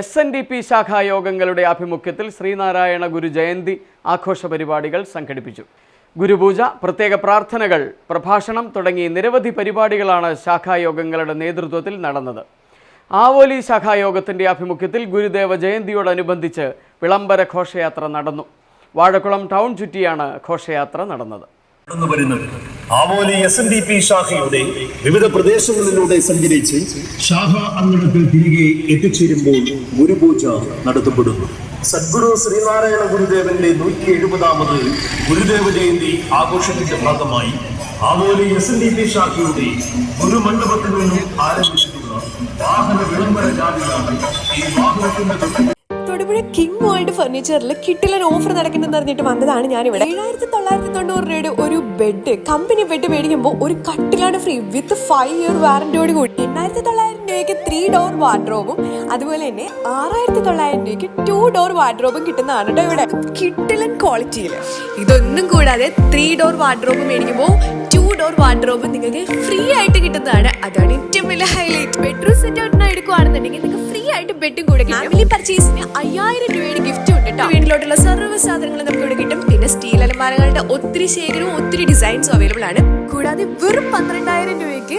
S N D P ശാഖായോഗങ്ങളുടെ ആഭിമുഖ്യത്തിൽ ശ്രീനാരായണ ഗുരു ജയന്തി ആഘോഷ പരിപാടികൾ സംഘടിപ്പിച്ചു. ഗുരുപൂജ പ്രത്യേക പ്രാർത്ഥനകൾ പ്രഭാഷണം തുടങ്ങി നിരവധി പരിപാടികളാണ് ശാഖായോഗങ്ങളുടെ നേതൃത്വത്തിൽ നടന്നത്. ആവോലി ശാഖായോഗത്തിന്റെ ആഭിമുഖ്യത്തിൽ ഗുരുദേവ ജയന്തിയോടനുബന്ധിച്ച് വിളംബര ഘോഷയാത്ര നടന്നു. വാഴക്കുളം ടൗൺ ചുറ്റിയാണ് ഘോഷയാത്ര നടന്നത്. നടന്നു വരുന്നത്. വിവിധ പ്രദേശങ്ങളിലൂടെ സഞ്ചരിച്ച് ശാഖ അങ്കണത്തിൽ തിരികെ എത്തിച്ചേരുമ്പോൾ ഗുരുപൂജ നടത്തപ്പെടുന്നു. സദ്ഗുരു ശ്രീനാരായണ ഗുരുദേവന്റെ നൂറ്റി എഴുപതാമത് ഗുരുദേവ ജയന്തി ആഘോഷത്തിന്റെ ഭാഗമായി Avoli S N D P ശാഖയുടെ ഗുരുമണ്ഡപത്തിൽ നിന്നും ആരംഭിച്ചിട്ടുള്ള വാഹന വിളംബര ജാതിയാണ് ഈ തൊടുപുഴ കിങ് വേൾഡ് ഫർണിച്ചറിൽ കിട്ടിലൊരു ഓഫർ നടക്കുന്നെന്ന് അറിഞ്ഞിട്ട് വന്നതാണ് ഞാനിവിടെ. ഏഴായിരത്തി തൊള്ളായിരത്തി തൊണ്ണൂറ് രൂപയുടെ ബെഡ് കമ്പനി ബെഡ് മേടിക്കുമ്പോൾ ഒരു കട്ടിലാണ് ഫ്രീ വിത്ത് ഫൈവ് ഇയർ വാറന്റിയോട് കൂടി. എണ്ണായിരത്തി തൊള്ളായിരം രൂപയ്ക്ക് ത്രീ ഡോർ വാർഡ്രോബും അതുപോലെ തന്നെ ആറായിരത്തി തൊള്ളായിരം രൂപയ്ക്ക് ടു ഡോർ വാർഡ്രോബും കിട്ടുന്നതാണ് കേട്ടോ ഇവിടെ. കിട്ടിലൻ ക്വാളിറ്റിയിൽ ഇതൊന്നും കൂടാതെ ത്രീ ഡോർ വാർഡ്രോബ് മേടിക്കുമ്പോൾ ടു ഡോർ വാർഡ്രോബ് നിങ്ങൾക്ക് ഫ്രീ ആയിട്ട് കിട്ടുന്നതാണ്. അതാണ് ഏറ്റവും വലിയ ഹൈലൈറ്റ് ബെഡ്റൂം സെറ്റ് ഔട്ടിന് എടുക്കുകയാണെന്നുണ്ടെങ്കിൽ നിങ്ങൾക്ക് ഫ്രീ ആയിട്ട് ബെഡും കൂടെ ഫാമിലി പർച്ചേസിന് അയ്യായിരം രൂപയുടെ ഗിഫ്റ്റ് കേട്ടോ. വീട്ടിലോട്ടുള്ള സർവ സാധനങ്ങളും നമുക്ക് ഇവിടെ കിട്ടും. പിന്നെ സ്റ്റീൽ അലമാരകളുടെ ഒത്തിരി ശേഖരവും ഒത്തിരി ഡിസൈൻസും അവൈലബിൾ ആണ്. കൂടാതെ വെറും പന്ത്രണ്ടായിരം രൂപയ്ക്ക്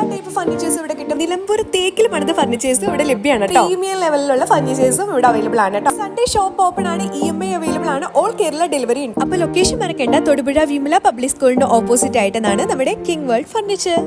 എല്ലാ ടൈപ്പ് ഫർണിച്ചേഴ്സും ഇവിടെ കിട്ടും. നിലമ്പൂർ തേക്കിൽ പണിത ഫർണിച്ചേഴ്സും ഇവിടെ ലഭ്യമാണ് പ്രീമിയം ലെവലിലുള്ള ഫർണിച്ചേഴ്സും ഇവിടെ അവൈലബിൾ ആണ് കേട്ടോ. സൺഡേ ഷോപ്പ് ഓപ്പൺ ആണ് ഇ എം ഐ അവൈലബിൾ ആണ്. ഓൾ കേരള ഡെലിവറി ഉണ്ട്. അപ്പൊ ലൊക്കേഷൻ മറക്കേണ്ട തൊടുപുഴ വിമല പബ്ലിക് സ്കൂളിന്റെ ഓപ്പോസിറ്റ് ആയിട്ടാണ് നമ്മുടെ കിങ് വേൾഡ് ഫർണിച്ചർ